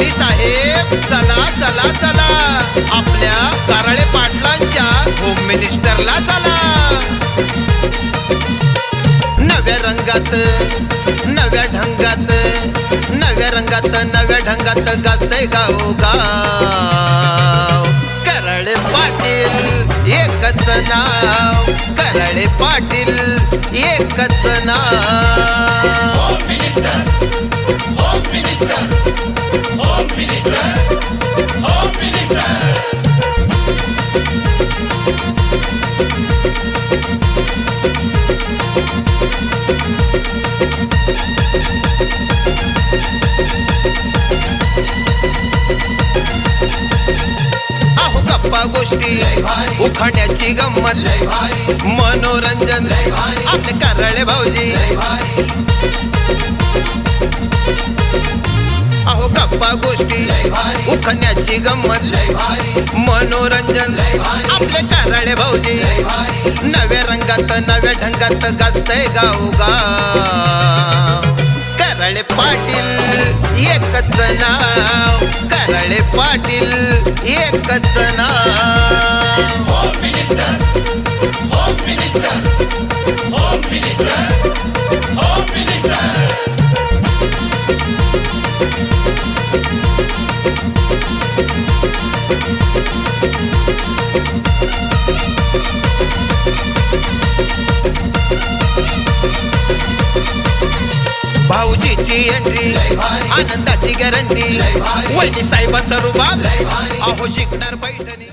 चला चला चला. आपल्या कारळे पाटलांच्या होम मिनिस्टरला चला. नव्या रंगात नव्या ढंगात नव्या रंगात नव्या ढंगात गाजतय गाव गाव करळे पाटील एकच नाव करळे पाटील एकच नाव. Minister. गोष्टी उखाण्याची गंमत मनोरंजन आपले कारळे भाऊजी. गोष्टी उखण्याची गंमत मनोरंजन आपले कराळे भाऊजी नव्या रंगात नव्या ढंगात गाजतय गाव कराळे पाटील एकच नाव कराळे पाटील एकच नाव. Home minister home minister home minister भाऊजीची entry. आनंदाची गॅरंटी. वैनी साहेबांचा रुबाब अहो शिकणार पैठणी